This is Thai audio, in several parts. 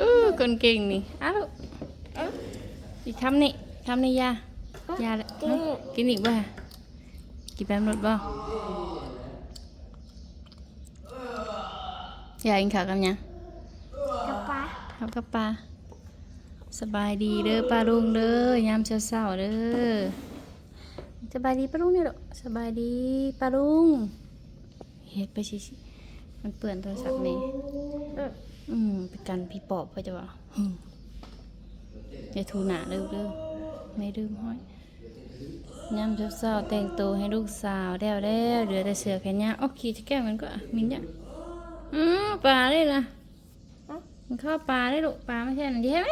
อู้คนเก่งนี่อ้าวลูกอีกคำนี่คำนี่ยายาละฮะกินอีกบ่กินแป๊บหมดบ่ยายกินข้าวกับหยังกับป้าข้าวกับปลาสบายดีเด้อป้าลุงเด้อยามเช้าๆเด้อสบายดีป้าลุงเนี่ยหรอสบายดีป้าลุงเฮ็ดไปสิ มันเปื้อนโทรศัพท์นี่อออืมเป็นการพี่ปอบเพื่อจะว่าหึ่มอย่าถูหนาเด้อเด้อไม่ดืมห้อยยามเช้าๆแต่งตัวให้ลูกสาวแล้วแล้วเหลือแต่เสือแขนยาวโอ้ขี่จะแก้มันก็มินเนี่ยอืมปลาเลยนะมันเข้าปลาได้ลูกปลาไม่ใช่หนังดีใช่ไหม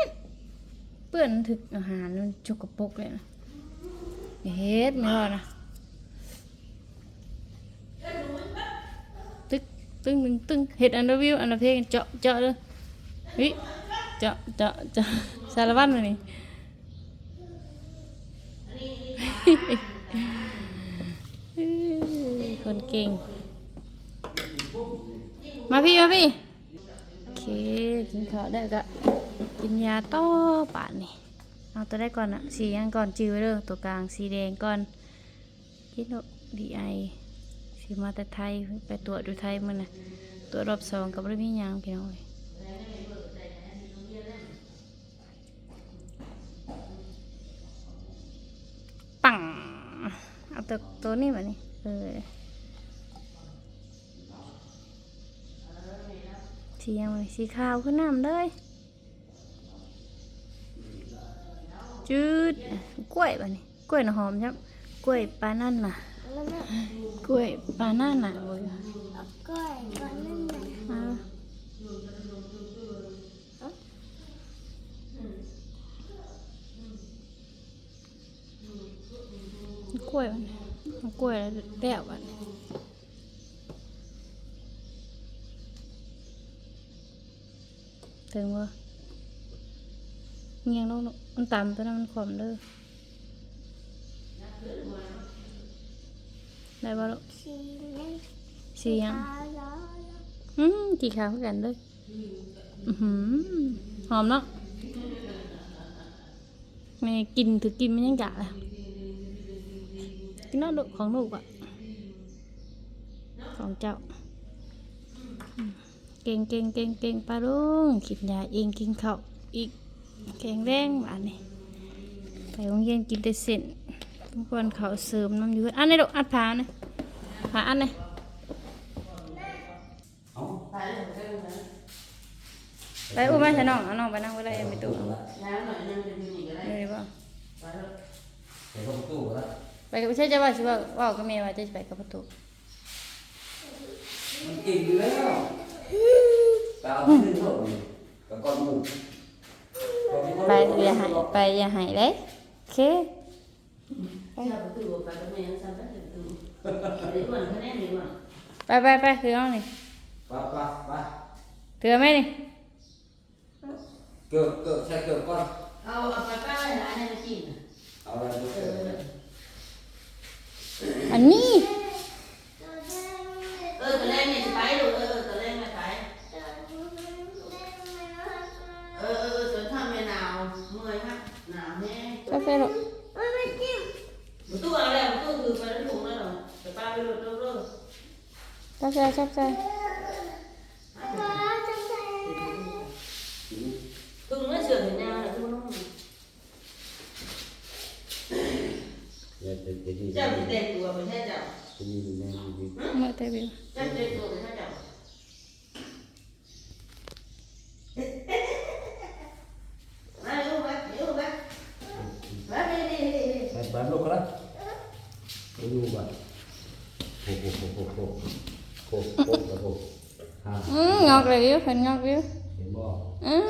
เปื้อนถึกอาหารมันจกกระปรกเลยนะเฮ็ดไม่รอดนะ ตึกตึงตึงตึงเฮ็ดอันเดอร์วิวอันเดอร์เพลงเจาะเจาะเลยเฮ้ยเจาะเจาะเจาะสารวัตรเลยนี่คนเก่ง มาพี่ มาพี่ โอเค กินข้าวได้ก็กินยาต่อป่านนี่ เอาตัวได้ก่อนอะสียังก่อนจือเด้อตัวกลางสีแดงก่อนคิดดีไอ สีมาแต่ไทยไปตรวจดูไทยมันนะตรวจรอบสองกับเรื่องนี้ยังพี่น้อยปังเอาตัวตัวนี้มานี่เออสียังสีขาวขึ้นน้ำเลยจืดกล้วยป่ะนี่กล้วยน่ะหอมครับกล้วยปลานั่นน่ะ แล้วแม่กล้วยปลานั่นน่ะโอ้ยเอ ได้บ่ลูกสีนั่นสีหยังขาวล้ออืมกี่ขาวคือกันเลยอือหือหอมเนาะแม่กินถือกินมันยังกะเลยกินเนาะลูกของลูกอะของเจ้าอืมเก่งเก่งเก่งเก่งปลาลุงกินยาเองกินข้าวอีกแข็งแรงบ้านนี่ไปโรงเรียนกินแต่เส้น ทุกคนเขาวเสริมน้ำอยืดอันนี้ลูกอัดผาเนี่ยผาอันเนี่ยไปอุ้มแม่ฉันน้องเอาน้องไปนั่งไว้ได้ไม่ตู้เลยบ่เดี๋ยวเข้าประตูก็ได้ไปกับใช่จะว่าสิว่าว่ากับแม่ว่าจะไปกับประตูมันเก่งอยู่แล้วไปเอาที่นึ่งเถอะกับก้อนหมูไปอย่าใหายไปอย่าใหายเลยโอเค Sao cái từ của bà cái này sao tất cả từ đấy còn cái này này mà ไปไปไปถือเอานี่ไปไปไปถือไหมนี่เกิดเกิดใช่เกิดก้อน ao bà bà cái này này là gì เอาอะไรดูเกิดอันนี้ ơ cái này này phải rồi ơ cái này này phải ơ ơ ơ cái thằng này nào mười ha nào nè กาแฟลูก một tu vào đây một tu từ phải đến cùng đó rồi phải ba mươi lượt đâu rồi กาแฟชอบใจ từng nó sửa thì nhau là tu nó เดี๋ ยวเดี๋ยวเดี๋ยวดี chào thì đẹp của mình hay chào ดีดีดีดีเมื่อแต่วิว chắc đẹp của mình hay chào Này, yêu bác, yêu bác. Bác đi, đi, đi, đi. ไปบ้านลูกก็ได้ไปดูบ้านโอ้โหโอ้โหโอ้โหโอ้โหโอ้โหโอ้โหฮะ อืมงอกเลยวิวเห็นงอกวิวเห็นบ่อืม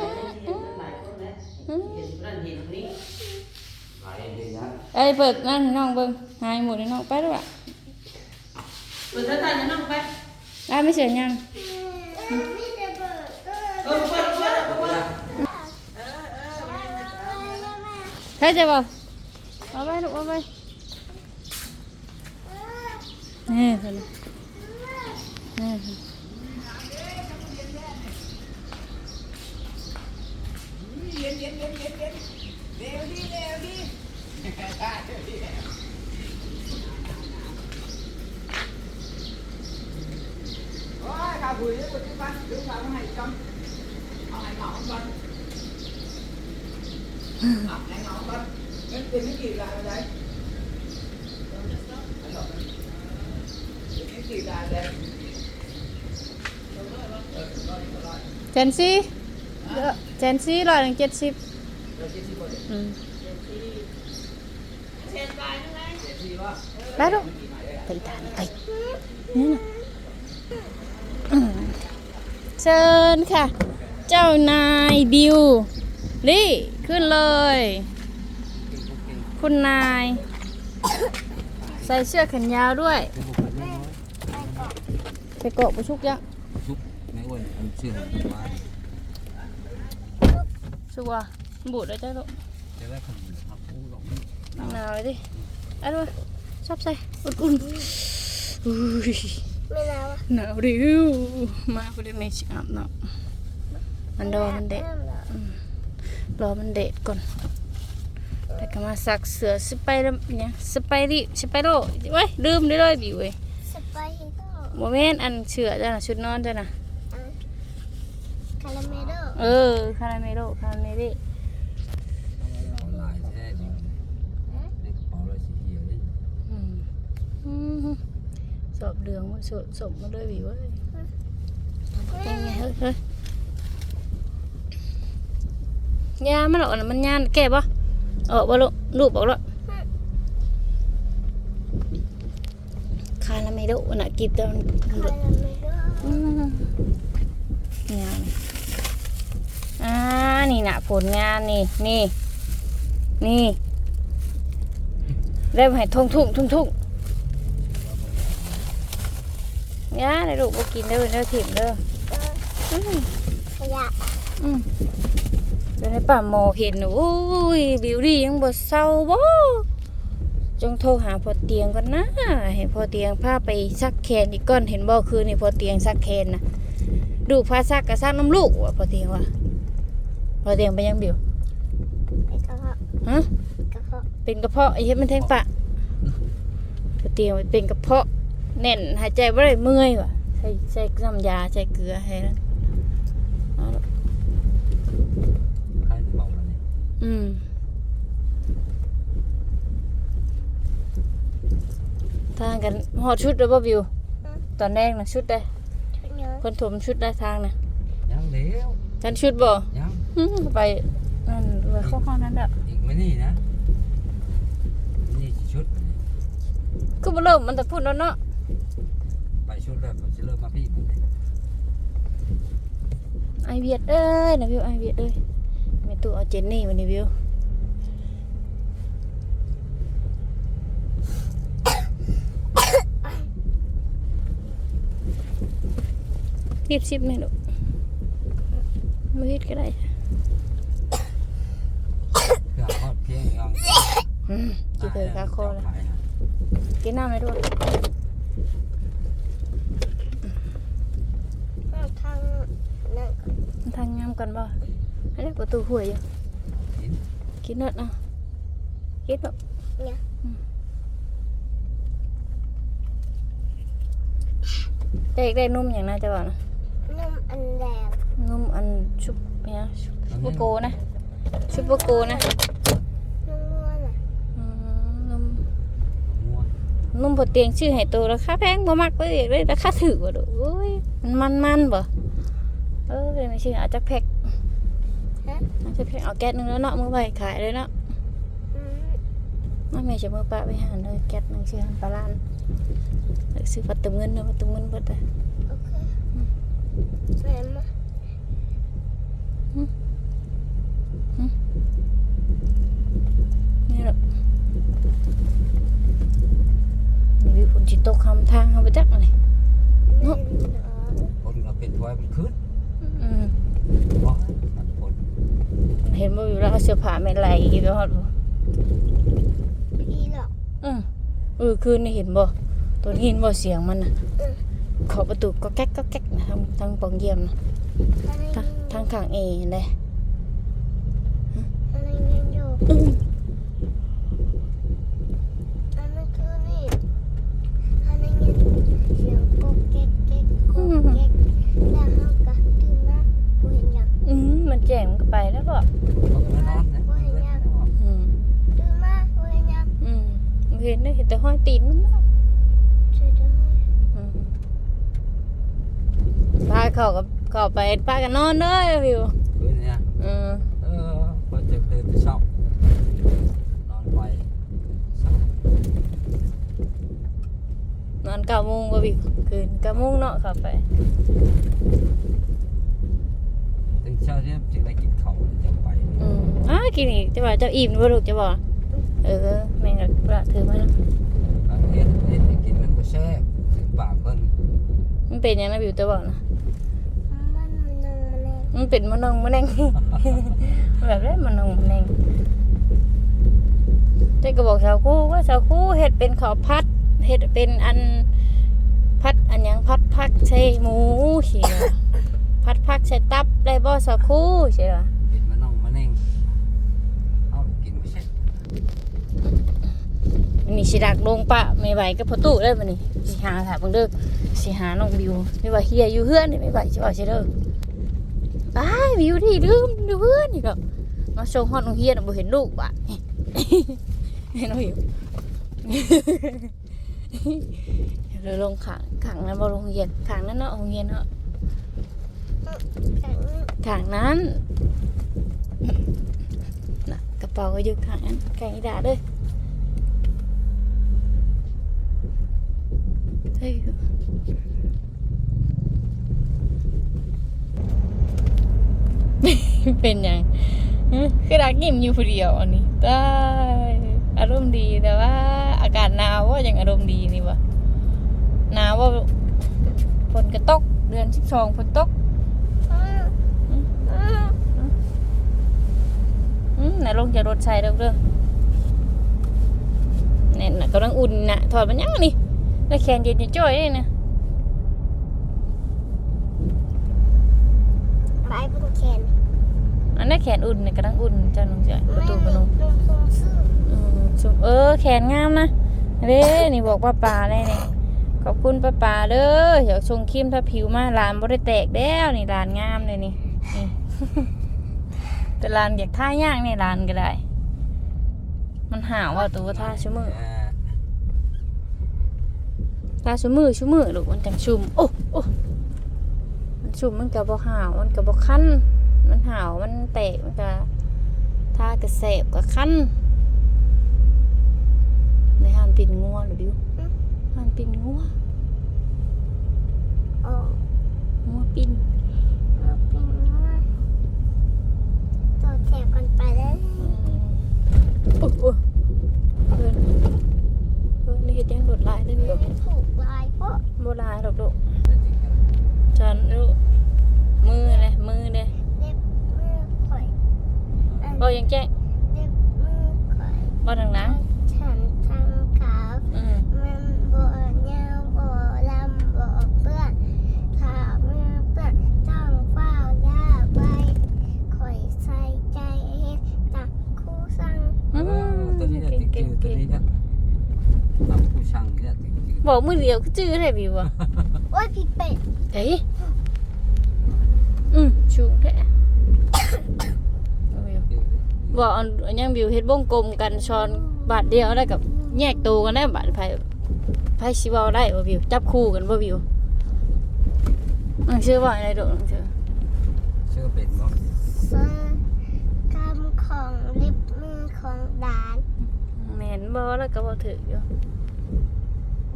Lại con đấy. Hiện lần hiện đi. หลายเองนะเอ้ยเปิดนั่นให้น้องเบิ่งหายหมดให้น้องไปด้วยอะ Vừa thân thân nó không phải. ได้ไม่เสียยัง Ờ, quên, quên, เอาไป quên. นะใช่จะบอกเอาไปลูกเอาไปนี่เพิ่นนี่เพิ่น ย็นเย็นเย็นเย็นเร็วดิเร็วดิได้ดิโอ้ยข้าบุยเลยบุยที่บ้านดูข้าวให้จำเอาให้หมอบ้านเอาให้หมอบ้านนั่นเป็นไม่กี่รายเลย Tensi? อยหนึ่งเจ็ดสิบอืมไปดูไปทานไปนี่นะเชิญค่ะ เจ้านายบิวนี่ขึ้นเลย คุณนาย ใส่เสื้อแขนยาวด้วยไปเกาะประชุกยังซุปไม่วันเชื่อว่า ชัวร์บูดได้จ้ะลูกจะได้ขนมครับผู้หลงหนาวเลยดิเอะไรชอบใส่อุ่นๆอุ้ยไม่แล้วอะหนาวดิวมาพอดีไม่ชิอาบเนาะมันรอมันเด็กรอมันเด็กก่อนแต่ก็มาสักเสือสไปเดอร์เนี่ยสไปรี่สไปโร่เว้ยลืมได้เลยบิวเว้ยสไปฮิโต้โมเมนต์อันเสือจ้ะนะชุดนอนจ้ะนะคาราเมโด เออ คาราเมโล คาราเมลี่ออนไลน์แท้จริงในกระเป๋าเราสีเขียวนี่อืมอืมสอบเดืองมาสดสมมาด้วยบิวเว้ยเป็นไงเฮ้ยเฮ้ยยามันหรอกนะมันยานแก่ปะออกบ่ลูกรูปออกแล้วคาราเมโลน่ะกินตอน คาราเมโดอืมงานอ่านี่น่ะผลงานนี่นี่ นี่เริ่มให้ทุ่งทุ่งทุ่งทุ่งย่าในลูกบ่กินเด้อเด้อถิ่มเด้ออืมขยะอืมเดี๋ยวให้ป้าโมเห็นน่ะอุ้ยบิวดี้ยังบ่เศร้าบ่จงโทรหาพอเตียงก่อนนะให้พอเตียงพาไปซักแขนอีกก่อนเห็นบ่คืนนี่พอเตียงซักแขนนะดูกพาซักก็ซักน้ำลูกว่ะพอเตียงว่ะ พอเตียงไปยังบิวไอ้กระเพาะฮะกระเพาะเป็นกระเพาะไอ้เฮ็ดมันแทงปะพอเตียงมันเป็นกระเพาะแน่นหายใจบ่ได้เมื่อยว่ะใส่ใส่น้ำยาใส่เกลือให้นั้นเอาล่ะใครจะบอกเราเนี่ยอืมทางกันหอดชุดแล้วบ่บิว ตอนแรกนะชุดได้ชุดเนื้อเพิ่นถมชุดได้ทางนะยังเลี้ยวกันชุดบ่ยัง อื้อไปนั่นไปข้อข้อนั้นเด้ออีกไม่นี่นะ นี่กี่ชุด คือบ่เริ่มมันแต่พูดแล้วเนาะไปชุดแรกผมจะเริ่มมาพี่ไอเวียดเอ้ยนะวิวไอเวียดเอ้ยแม่ตู้เอาเจนนี่มานี่วิวรีบซิบหน่อยลูกมือฮิดก็ได้ เพื่อทอด เพียงยังอืมจีเตอร์คาโคเลยกินน้ำเลยด้วยทางนั่นทางงามกันบ่อันนี้ประตูห่วยอยู่กินเนอะนะกินแบบเนี่ยเด็กได้นุ่มอย่างน่าจะว่านะนุ่มอันแดงนุ่มอันชุบเนี่ยชุบโปโกนะชุบโปโกนะ นุ่มนวลอะ อืมนุ่ม มัว นุ่มพอเตียงชื่อให้ตัวราคาแพงบ่มักไปเด็กเลยราคาถือว่าดูโอ้ยมันมันมันบ่เออเลยไม่ชื่อเอาจักแพ็คฮะเอาจักแพ็คเอาแก๊สหนึงแล้วเนาะมือไปขายเลยเนาะอืมมาแม่จะมือปะไปหาเลยแก๊สหนึงชื่อหันปลาลานเดี๋ยวซื้อปัดเติมเงินเนาะปัดเติมเงินเบิดเลยโอเคแม่มานี่แหละ นี่วิวฝนจิตตกคำทางเขาไปจักอะไรแม่เหรอคนเราเป็นถ้วยมันขึ้นเห็นว่าอยู่แล้วเสื้อผ้าไม่ไหลไปหอดบ่พี่หรอกอืมเออคืนนี่เห็นบ่ตัวนี้เห็นบ่เสียงมันน่ะขอประตูก็แก๊กก็แก๊กนะทางทางปองเยี่ยมนะอะไรทางทางข้างเอเห็นได้อะไรเงี้ยอยู่ อืม อันนั้นคือนี่อันนั้นเงี้ยเสียงก๊กแก๊กแก๊กก๊กแก๊ก แจ้งมันก็ ไปแล้วเขาก็มานอนนะเพื่อนเขาบอกอืมดูมาเว้ยยังอืมเห็นได้เห็นแต่ห้อยตีนมันนะอืมพาเขากับเขาไปพากันนอนเด้วิวเพื่อนเนี่ยอืมเออพอจะเพลินช่านอนไปเศร้านอนเก้าโมงบ่วิวคืนเก้าโมงเนาะเขาไป เช้าเนี่ยจึงได้กินข้าวจะไปอืมอ้ากินอีกจะว่าเจ้าอิ่มบ่ลูกจะบอกเออแม่งก็ประถือมาแล้วบางเฮ็ดเฮ็ดให้กินมันบ่แซ่บถึงปากเพิ่นมันเป็นหยังนะวิวจะบอกนะมันมันนงมันเองมันเป็นมะนงมะแนง แบบนี้มะนงมะแนงเจ๊ก็บอกชาวคู่ว่าชาวคู่เฮ็ดเป็นข้าวพัดเฮ็ดเป็นอันพัดอันหยังพัดผักใส่หมูเชียว พัดผักใส่ตับได้บ่ชาวคู่เชียวกินมันน่องมันเองเอากินบ่แซ่บมันนี่สิดักลงปะไม่ไหวก็พอตู้ได้มันนี่สิหาถามเบิ่งเด้อสิหาน้องบิวไม่ว่าเฮียอยู่เฮือนนี่ไม่ไหวสิว่าสิเด้ออ้ายบิวที่ลืมอยู่เฮือนนี่ก็มาส่งฮอดโรงเรียนน่ะบ่เห็นลูกบะเห็นบ่บิวเดี๋ยวลงขังขังนั้นบ่โรงเรียนขังนั้นเนาะโรงเรียนเนาะแข็งขังนั้นนะกระเป๋าก็อยู่ขังนั้นขังอีดาเด้อเฮ้ยเป็นยังคือรักยิ้มอยู่ผู้เดียวอันนี้ตายอารมณ์ดีแต่ว่า อากาศหนาวว่ายังอารมณ์ดีนี่วะหนาวว่าฝนกระตกเดือนสิบสองฝนตก อืมอืม อืมน่ะล งจากรถใส่เด้อเด้อเนี่ยน่ะกำลังอุ่นน่ะถอดมันยังนี่แล้วแขนเย็นจะจ้อยเลยนะไปบนแขนอันนั้นแขนอุ่นเนี่ยกำลังอุ่นเจ้าน้องจ้อยประไม่ตูมีกระนุงลงทรงซื่ออืมชุบเออแขนงามนะเด้นี่บอกป้าป่าเลยนี่ขอบคุณป้าป่าเด้ออยากชงครีมถ้าผิวมาลานบ่ได้แตกแล้วนี่ลานงามเลยนี่นี่ แต่ลานอยากท่ายากนี่ลานก็ได้ มันหาวว่าตัวท่าชั่วมือเออท่าชั่วมือชั่วมือลูกมันจังชุ่มโอ้โอ้มันชุ่มมันก็บ่หาวมันก็บ่คันมันหาวมันแตกมันก็ท่ากระแสบก็คันในห้ามปินงัวหรือบิวห้ามปินงัวโอ้งัวปิน เราเป็นว่าตัว แถบกันไปแล้วอืมโอ้โอ้เพิ่นเพิ่นนี่เฮ็ดยังโดดลายได้บิวถูกลายเพราะบ่ลายดอกลูกแต่จริงๆแล้วฉันลูกมือเลยมือเลยเล็บมือข่อยอันบ่ยังแจ้งเล็บมือข่อยบ่ดังนังฉันทำขาว อืม มันบ่เงาบ่ลำบ่เปื้อนถ้ามือเปื้อนต้องเฝ้าย่าไว้ข่อยใส่ใจเฮ็ดตักคู่สั่ง เออตัวนี้แหละจริงๆตัวนี้เนี่ยทำผู้ช่างเนี่ยจริง บอกมือเดียวก็จื้อได้บิวอะโอ้ยพี่เป็ดเอ้ยอืมชูงแท้เอาบิวๆบอกอันอันยังบิวเฮ็ดวงกลมกันช้อนบาทเดียวได้กับแยกตัวกันได้บาทไผไผสิเว้าได้บ่บิวจับคู่กันบ่บิวอันชื่อว่าอะไรโดดอันชื่อเชื่อเป็นบ่เสื้อกำของลิปมือของดานแม่นบ่แล้วก็บ่ถึกอยู่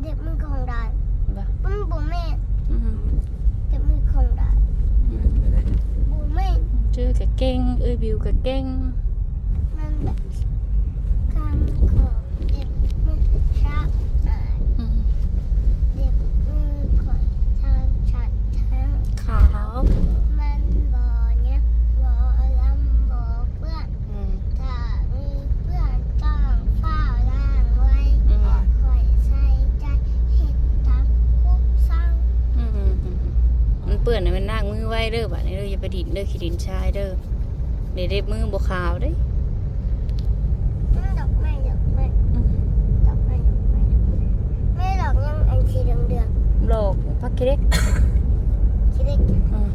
เด็บมือของดานบ่มันบ่แม่นอืมเด็บมือของดานไปได้บ่แม่นชื่อก็เก่งเอ้ยบิวก็เก่งมันแบบกำของเด็บมือชักอาย อืม เด็บมือของทางฉัดทั้ง ขาว มันบ่เนี่ยบ่ลำบ่เปื้อน อืม ถ้ามีเปื้อนต้องเฝ้าล้างไว้ อืม ข่อยใส่ใจเฮ็ดตักคุกสั่ง อืมอืมอืมมันเปื้อนน่ะมันล้างมือไว้เด้อบัดนี้เด้ออย่าไปดินเด้อขี้ดินชายเด้อเดี๋ยวเด็บมือบ่ขาวเด้ อืมดอกไม้ดอกไม้ อืม ดอกไม้ดอกไม้ไม่ดอกยังอันสีเหลืองเดือง โล กพักเล็กๆสีเล็กอืม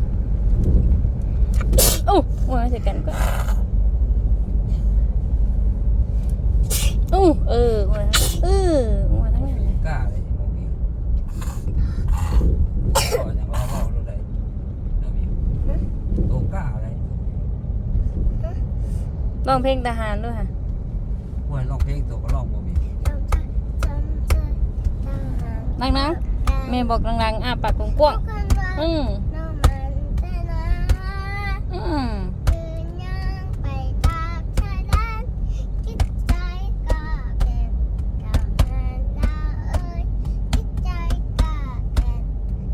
โอ้อู้มาเสร็จกันก็อู้เออมาเออมาทั้งนั้นเลยกล้าเลยบ่มีก็ยังว่าเว้ารู้ได้บ่มีโตกล้าเลยร้องเพลงทหารด้วยค่ะป่วยร้องเพลงโตก็ร้องบ่มีจำใจจำใจทหารนังนังๆ แม่บอกลังๆอ้าปากกว้างๆอืม น้องมันแต่นะ อืม ยืนย่างไปตามชายแดนจิตใจก็เป็นทหารดาวเอ้ยจิตใจก็เป็น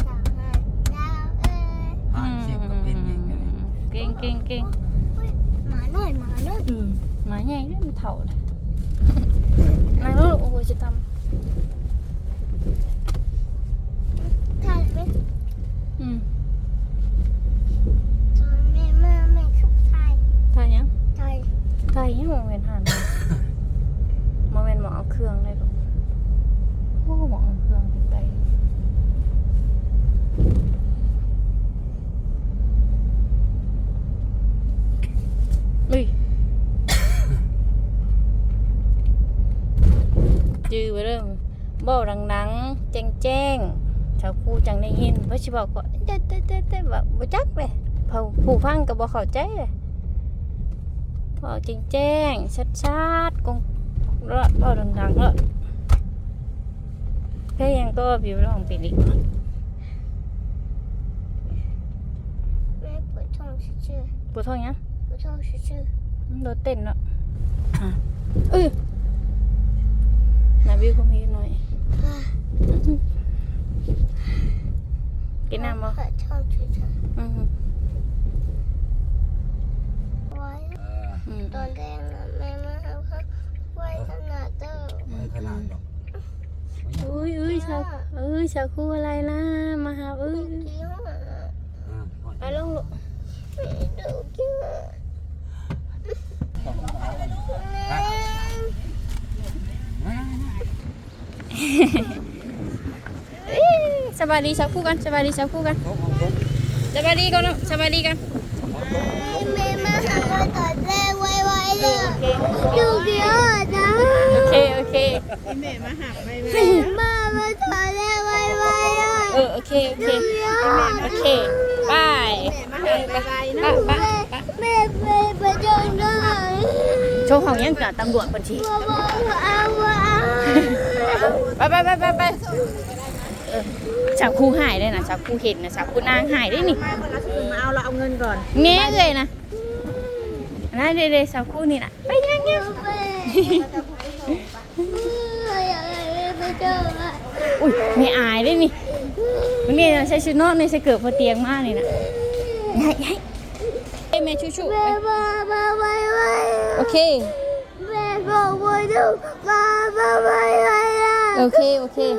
ทหารดาวเอ้ย อ่านเสียงก็เป็นอย่างนี้ เก่งเก่งเก่ง อุ๊ยหมาหน่อยหมาหน่อย อืมหมาใหญ่ด้วยมันเถ่าเลยนางลูกโอ้โหจะท ถ่ายไหมำอืม ตอนแม่มาแม่คือถ่าย ถ่ายยัง ถ่าย ถ่าย ยังโมเมนหันหมอเอาเครื่องเลยลูกโอ้หมอเอาเครื่องไปอุ้ยจื้อไปเริ่มบ่ดังๆแจ้งแจ้งชาวครูจังได้ยินว่าสิบอกว่าเด้เด้เด้เด้แบบบ่จักเลยผู้ผู้ฟังก็บ่เข้าใจเลย บอกแจ้งแจ้งๆชัดๆกงรอดบ่ดังๆรอดแค่ยังก็บิวร้องปีนี้แม่ปวดท้องชื่อปวดท้องยังๆปวดท้องชื่อโดดเต้นเนาะอะเอ้ยนาบิวคงมีหน่อยๆอ่ากินน้ำบ่ปวดท้องชื่อ อืม ๆไว้ เออ อืม ตอนแรกน่ะแม่มาเอาเขาไว้ขนาดเด้อไม่ขนาดหรอกอุ้ยอุ้ยชาวเอ้ยชาวครูอะไรนะมาหาเอ้ยกี่ห้องอะอ่าไปลงลูกไม่ดูกี่ห้องเอ้ยสบายดีชาวครูกันสบายดีชาวครูกันโต๊ะของโต๊ะสบายดีกันเนาะสบายดีกัน ไว้ๆเลยดูกี่องนะโอเคโอเคแม่มามาตอนแรกไว้ๆเลยเออโอเคโอเคดูกี่ห้องโอเคบายไปไปไปไปแม่แม่ไปจนได้โชว์ของยังกับตำรวจบัญชีไปไปไปไปไปเออชาวครูหายเลยนะชาวครูเห็นนะชาวครูนางหายได้นี่มาเอาเราเอาเงินก่อนแง่เลยนะ นั่นเด็ๆชาวครูนี่นะไปยังยังไปเจออุ้ยไม่อายได้นี่วันนี้เราใช้ชุดนอนในใส่เกิดพอเตียงมากเลยนะใหญ่ใหญ่เอ้ยแม่ชูชูแม่มามาไว้ไว้โอเคแม่บอกว่าดูมามาไว้ไว้โอเคโอเค